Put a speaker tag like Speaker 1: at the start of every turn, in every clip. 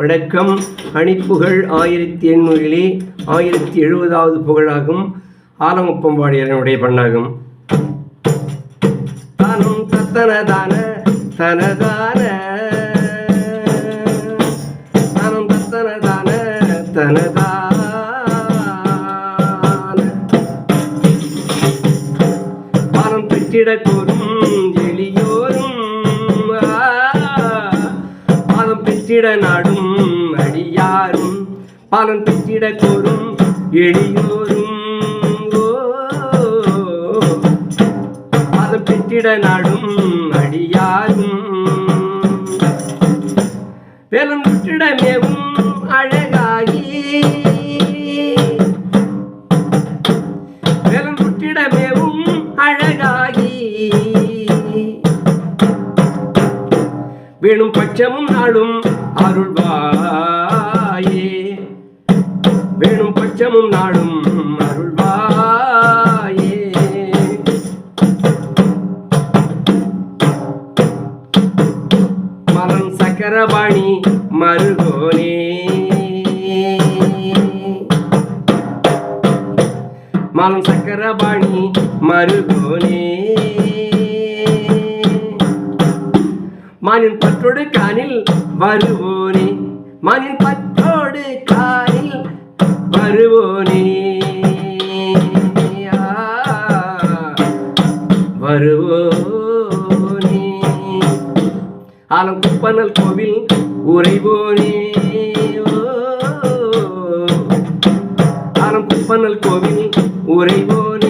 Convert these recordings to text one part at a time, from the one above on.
Speaker 1: வணக்கம் அணிப்புகழ் ஆயிரத்தி எண்ணூறிலே ஆயிரத்தி எழுபதாவது புகழாகும். ஆலமுப்பம்பாடியனுடைய பண்ணாகும். தானும் தத்தனதான தனதான தானும் தத்தனதான தனதான. பானம் பெற்றிடக் பாலம் நாடும் அடியாரும் பாலம் பெற்றிட கோரும் எளியோரும். ஓ, பாலம் பெற்றிட நாடும் அடியாரும். வேலும் விட்டிடமேவும் அழகாகி. வேலும் விட்டிடமேவும் அழகாகி. வேணும் பட்சமும் நாளும் அருள்வாயே. வேணும் பட்சமும் நாடும் அருள்வாயே. மரம் சக்கரபாணி மருகோனே. மலம் சக்கரபாணி மருகோனே. மானின் பற்றோடு காணில் வருவோனே. மானின் பற்றோடு காணில் வருவோனே. வருவோனே. ஆலம் குப்பனல் கோவில் உறைவோனே. ஓ, ஆலம் குப்பனல் கோவில் உறைவோனே.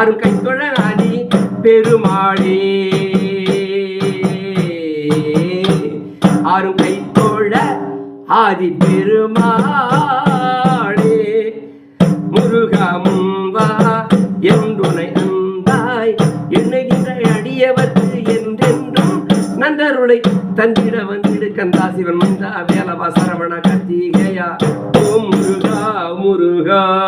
Speaker 1: ஆறும் கைத்தொழ ஆதி பெருமாளே. ஆறும் கைத்தொழ ஆதி பெருமாளே. முருகமும் வா என்றுனை அந்தாய். எண்ணுகின்ற அடியவர்க்கு என்றென்றும் நந்தருளை தந்திட வந்திடு கந்தா சிவன் மந்தா வேலவா சரவண கத்திகையா ஓம் முருகா முருகா.